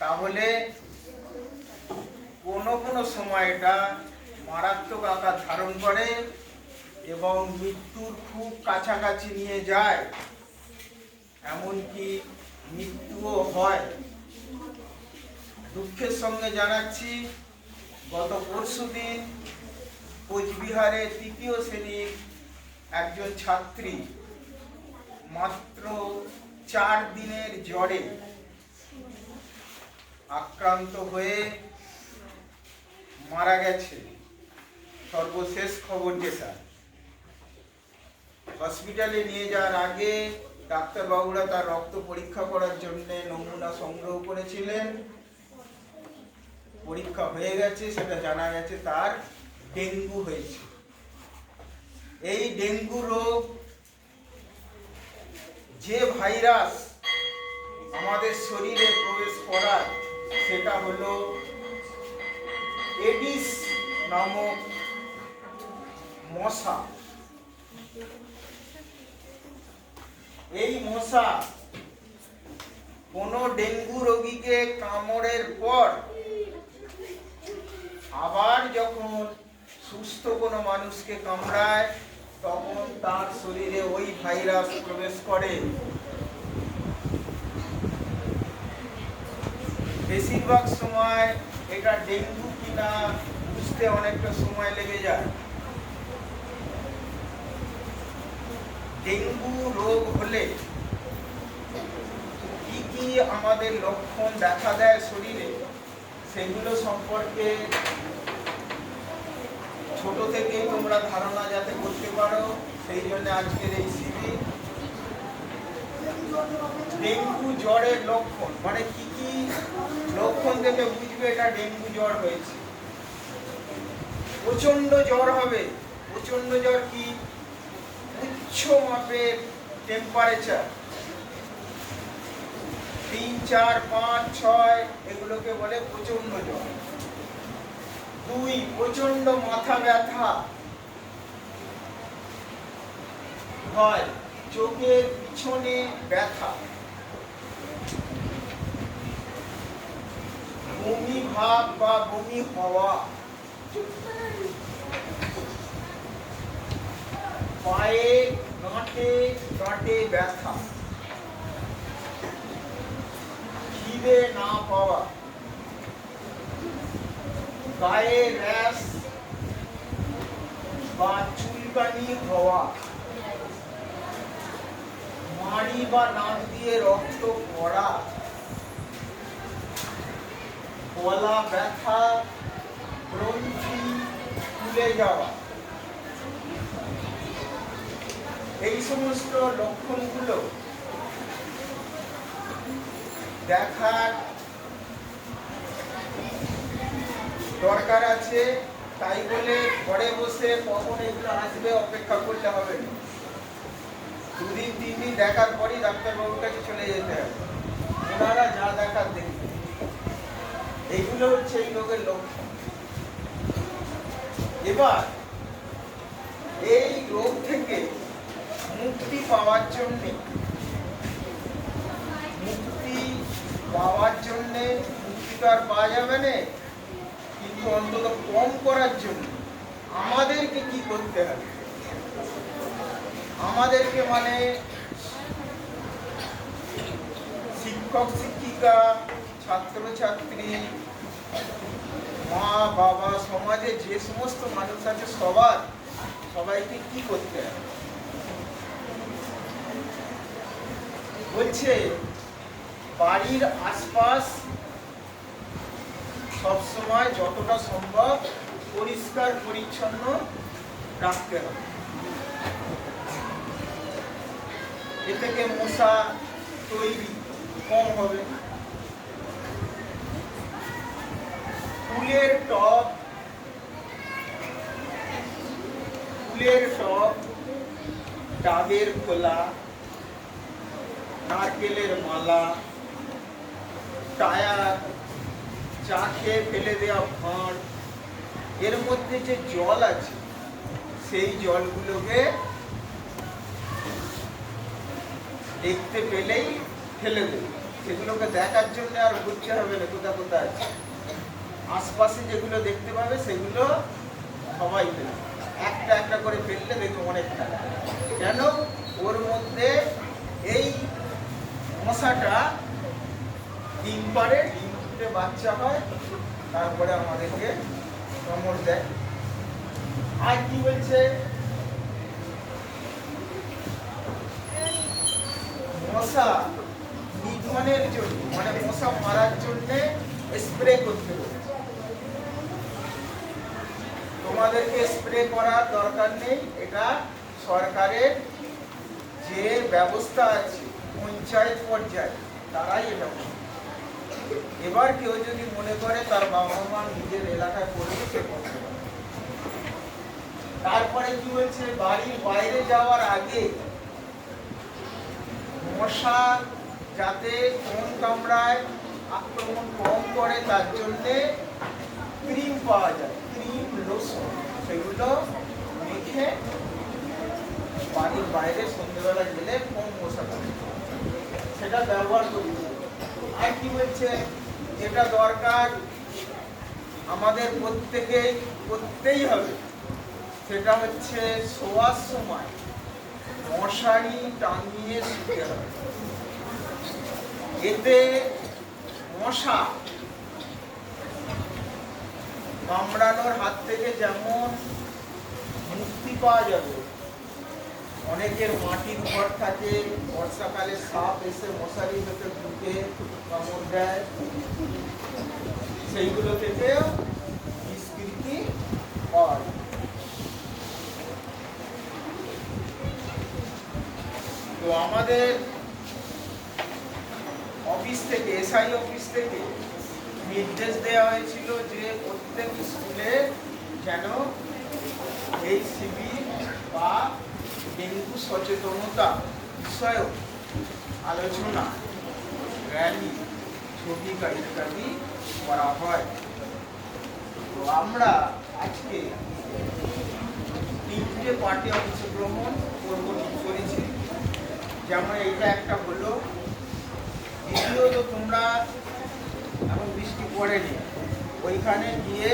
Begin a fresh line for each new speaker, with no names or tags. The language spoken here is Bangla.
তাহলে কোনো কোনো সময় এটা মারাত্মক আকার ধারণ করে এবং মৃত্যুর খুব কাছাকাছি নিয়ে যায়, এমনকি মৃত্যুও হয়। দুঃখের সঙ্গে জানাচ্ছি, গত পরশু দিন কোচবিহারে তৃতীয় শ্রেণির একজন ছাত্রী মাত্র চার দিনের জ্বরে আক্রান্ত হয়ে মারা গেছে। সর্বশেষ খবর যেটা হসপিটালে নিয়ে যাওয়ার আগে ডাক্তারবাবুরা তার রক্ত পরীক্ষা করার জন্য নমুনা সংগ্রহ করেছিলেন। পরীক্ষা হয়ে গেছে, সেটা জানা গেছে, তার ডেঙ্গু হয়েছে। এই ডেঙ্গু রোগ, যে ভাইরাস আমাদের শরীরে প্রবেশ করার সেটা হলো এডিস নামক মশা। এই মশা কোনো ডেঙ্গু রোগীকে কামড়ের পর আবার যখন সুস্থ কোনো মানুষকে কামড়ায়, তখন তার শরীরে ওই ভাইরাস প্রবেশ করে। বেশিরভাগ সময় এটা ডেঙ্গু কিনা বুঝতে অনেকটা সময় লেগে যায়। ডেঙ্গু রোগ হলে কি কি আমাদের লক্ষণ দেখা দেয় শরীরে, সেগুলো সম্পর্কে ছোট থেকেই তোমরা ধারণা যাতে করতে পারো, সেই জন্য আজকের এই শিবির ডেঙ্গু জ্বরের লক্ষণ। মানে কি কি লক্ষণ দেখে বুঝবে এটা ডেঙ্গু জ্বর হয়েছে। প্রচণ্ড জ্বর হবে। প্রচণ্ড জ্বর কি? উচ্চ মাপের টেম্পারেচার তিন, চার, পাঁচ, ছয়, এগুলোকে বলে প্রচণ্ড জ্বর। দুই প্রচণ্ড মাথা ব্যথা। হয়। চোখের পিছনে ব্যথা বমি ভাব বা বমি হওয়া পায়ে গাঁটে গাঁটে ব্যথা খিদে না পাওয়া গায়ে র্যাশ বা চুলকানি হওয়া মাড়ি বা নাক দিয়ে রক্ত পড়া, গলা ব্যথা, গ্রন্থি ফুলে যাওয়া। এই সমস্ত লক্ষণগুলো দেখার দরকার আছে, তাই বলে ঘরে বসে কখন এগুলো আসবে অপেক্ষা করতে হবে। না দুদিন, তিন দিন দেখার পরই ডাক্তারবাবুর কাছে চলে যেতে হবে ওনারা যা দেখার দেখবে। এইগুলো হচ্ছে এই রোগের লক্ষণ। এবার, এই রোগ থেকে মুক্তি পাওয়ার জন্য, মুক্তি পাওয়ার জন্য মুক্তি তো আর পাওয়া যাবে না, কিন্তু অন্তত কম করার জন্য আমাদেরকে কি করতে হবে? আমাদেরকে মানে শিক্ষক, শিক্ষিকা ছাত্র ছাত্রী মা, বাবা, সমাজে যে সমস্ত মানুষ আছে সবার, সবাইকে কি করতে হবে বলছে, বাড়ির আশপাশ সবসময় যতটা সম্ভব পরিষ্কার, পরিচ্ছন্ন রাখতে হবে। এ থেকে মশা তৈরি কম হবে। ফুলের টব ফুলের টব, ডাবের খোলা, নারকেলের মালা, টায়ার, চা খেয়ে ফেলে দেওয়া ভাঁড় এর মধ্যে যে জল আছে, সেই জলগুলোকে দেখতে পেলেই ফেলে দেবে। সেগুলোকে দেখার জন্য আর ঘুরতে হবে না, কোথা কোথায় আছে। আশপাশে যেগুলো দেখতে পাবে, সেগুলো সবাই ফেলবে একটা একটা করে ফেললে দেখবে অনেক থাকে কেন? ওর মধ্যে এই মশাটা ডিম পারে ডিম ফুটে বাচ্চা হয়, তারপরে আমাদেরকে কামড় দেয়। আর কি বলছে? মশা নিধনের জন্য মানে মশা মারার জন্য স্প্রে করতে হবে। তোমাদেরকে স্প্রে করার দরকার নেই, এটা সরকারের যে ব্যবস্থা আছে, পঞ্চায়েত পর্যায়ে, তারাই এটা। এবার কেউ যদি মনে করে তার বাবা মা নিজের এলাকায় করবে সে করতে পারে তারপরে কি বলছে বাড়ির বাইরে যাওয়ার আগে মশা যাতে কোন কামড়ায় আক্রমণ কম করে, তার জন্যে ক্রিম পাওয়া যায়, ক্রিম লোশন। সেগুলো মেখে বাড়ির বাইরে সন্ধ্যেবেলা গেলে কম মশা থাকে। সেটা ব্যবহার হবে। আর কি বলছে যেটা দরকার আমাদের প্রত্যেকেই করতেই হবে। সেটা হচ্ছে শোয়ার সময় মশারি টাঙিয়ে শুতে হবে এতে মশা কামড়ানোর হাত থেকে যেমন মুক্তি পাওয়া যাবে, অনেকের মাটির ঘর থাকে, বর্ষাকালে সাপ এসে মশারি ভেতর ঢুকে কামড় দেয় সেইগুলো থেকে নিষ্কৃতি পাওয়া যায়। আমাদের অফিস থেকে এসআই অফিস থেকে নির্দেশ দেওয়া হয়েছিল যে প্রত্যেক স্কুলে যেন এই শিবির বা ডেঙ্গু সচেতনতা বিষয়ক আলোচনা র্যালি ছবিকা ইত্যাদি করা হয়। তো আমরা আজকে তিনটে পার্টে অংশগ্রহণ করব, ঠিক করেছি। যেমন এইটা একটা হলো দ্বিতীয়ত তোমরা এখন বৃষ্টি পড়েনি ওইখানে গিয়ে